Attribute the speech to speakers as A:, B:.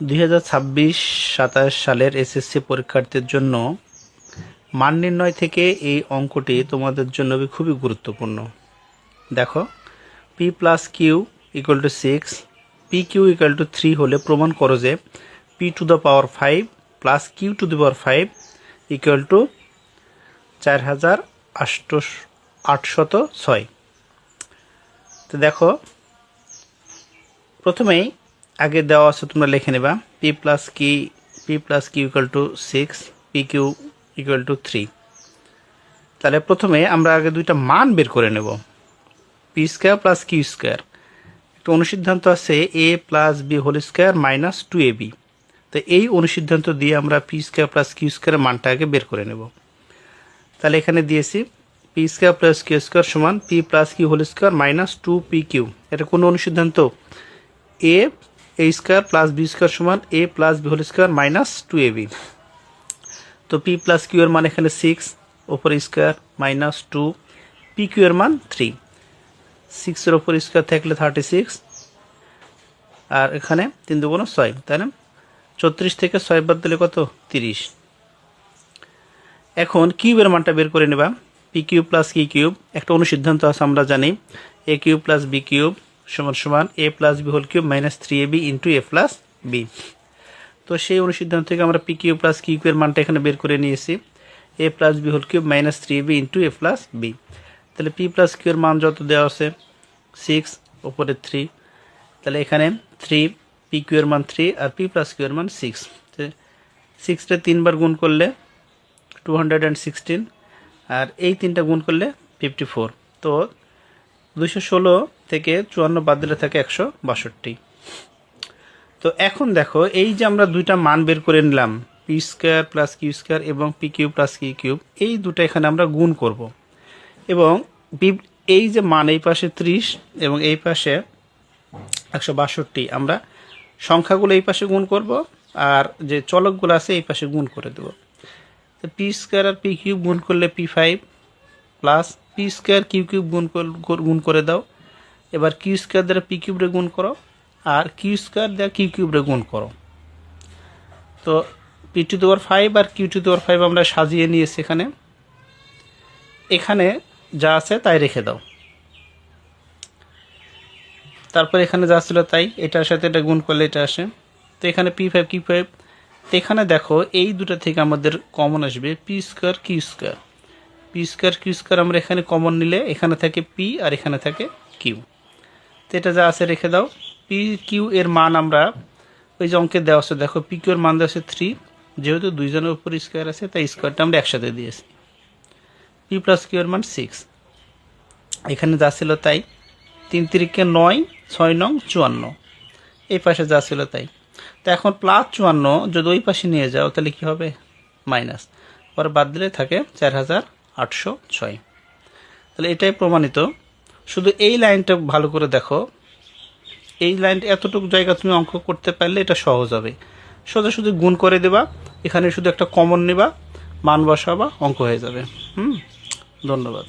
A: দুই হাজার ছাব্বিশ সাতাশ সালের এসএসসি পরীক্ষার্থীর জন্য মান নির্ণয় থেকে এই অঙ্কটি তোমাদের জন্য খুবই গুরুত্বপূর্ণ। দেখো P plus Q equal to six P Q equal to three হলে প্রমাণ করো যে P to the power five plus Q to the power five equal to চার হাজার আষ্ট আটশত ছয়। তো দেখো, প্রথমেই আগে দেওয়া আছে, তোমরা লিখে নেবা। P plus Q P plus Q equal to six P Q equal to three তাহলে প্রথমে আমরা আগে দুইটা মান বের করে নেব। P square plus Q square একটা অনুসিদ্ধান্ত আছে A plus B whole square minus two A B তো এই অনুসিদ্ধান্ত দিয়ে আমরা পি স্কোয়ার প্লাস কিউ স্কোয়ারের মানটা আগে বের করে নেব। তাহলে এখানে দিয়েছি P square plus Q square সমান P plus Q whole square minus two P Q এটা কোনো অনুসিদ্ধান্ত? A A square plus B square সমান A plus B whole square minus two A B তো পি প্লাস কিউ এর মান এখানে six ওপর square minus two P Q এর মান থ্রি সিক্সের ওপর স্কোয়ার থাকলে থার্টি সিক্স আর এখানে তিন দুগুণ ছয়, তাই না? চৌত্রিশ থেকে ছয় বাদ দিলে কত? তিরিশ। এখন কিউবের মানটা বের করে নেবা। P cube plus Q cube একটা অনুসিদ্ধান্ত আছে, আমরা জানি। A cube plus B cube সমান সমান A plus B whole cube minus three A B into A plus B তো সেই অনুসিদ্ধান্ত থেকে আমরা পি কিউ প্লাস কিউ এর মানটা এখানে বের করে নিয়েছি। A plus B whole cube minus three A B into A plus B তাহলে পি প্লাস কিউ এর মান যত দেওয়া আছে সিক্স ওপরে থ্রি তাহলে এখানে থ্রি পি কিউ মান থ্রি আর পি প্লাস কিউ মান সিক্স সিক্সটা তিনবার গুণ করলে টু হান্ড্রেড অ্যান্ড সিক্সটিন আর এই তিনটা গুণ করলে ফিফটি ফোর তো দুশো ষোলো থেকে চুয়ান্ন বাদ দিলে থাকে একশো বাষট্টি। তো এখন দেখো, এই যে আমরা দুইটা মান বের করে নিলাম P square plus Q square এবং P Q plus Q cube, এই দুটো এখানে আমরা গুণ করব। এবং এই যে মান এই পাশে ত্রিশ এবং এই পাশে একশো বাষট্টি, আমরা সংখ্যাগুলো এই পাশে গুণ করব আর যে চলকগুলো আছে এই পাশে গুণ করে দেবো। তো পি স্কোয়ার আর পি কিউব গুণ করলে P five plus P square Q cube গুণ গুণ করে দাও। এবার কিউ স্কোয়ার দ্বারা পি কিউবরে গুণ করো, আর কিউ স্কোয়ার দ্বারা কিউ কিউবরে গুণ করো। তো P to the power five R Q to the power five আমরা সাজিয়ে নিয়েছি এখানে। এখানে যা আছে তাই রেখে দাও। তারপর এখানে যা ছিল তাই, এটার সাথে এটা গুণ করলে এটা আসে। তো এখানে পি ফাইভ কিউ ফাইভ তো এখানে দেখো এই দুটো থেকে আমাদের কমন আসবে P square Q square P square Q square আমরা এখানে কমন নিলে এখানে থাকে পি আর এখানে থাকে কিউ তো এটা যা আছে রেখে দাও। পি কিউ এর মান আমরা ওই যে অঙ্কে দেওয়া আছে, দেখো পি কিউ এর মান দেওয়া আছে থ্রি যেহেতু দুইজনের উপর স্কোয়ার আছে, তাই স্কোয়ারটা আমরা একসাথে দিয়েছি। পি প্লাস কিউ এর মান সিক্স এখানে যা ছিল তাই। তিন তিরিকে নয়, ছয় নং, চুয়ান্ন। এই পাশে যা ছিল তাই। তো এখন প্লাস চুয়ান্ন, যদি ওই পাশে নিয়ে যাও, তাহলে কি হবে? মাইনাস পরে বাদ দিলে থাকে চার হাজার আটশো ছয়। তাহলে এটাই প্রমাণিত। শুধু এই লাইনটা ভালো করে দেখো। এই লাইনটা এতটুকু জায়গা তুমি অঙ্ক করতে পারলে এটা সহজ হবে। সোজা শুধু গুণ করে দেবা। এখানে শুধু একটা কমন নেবা। মান বসাবা, অঙ্ক হয়ে যাবে। হুম? ধন্যবাদ।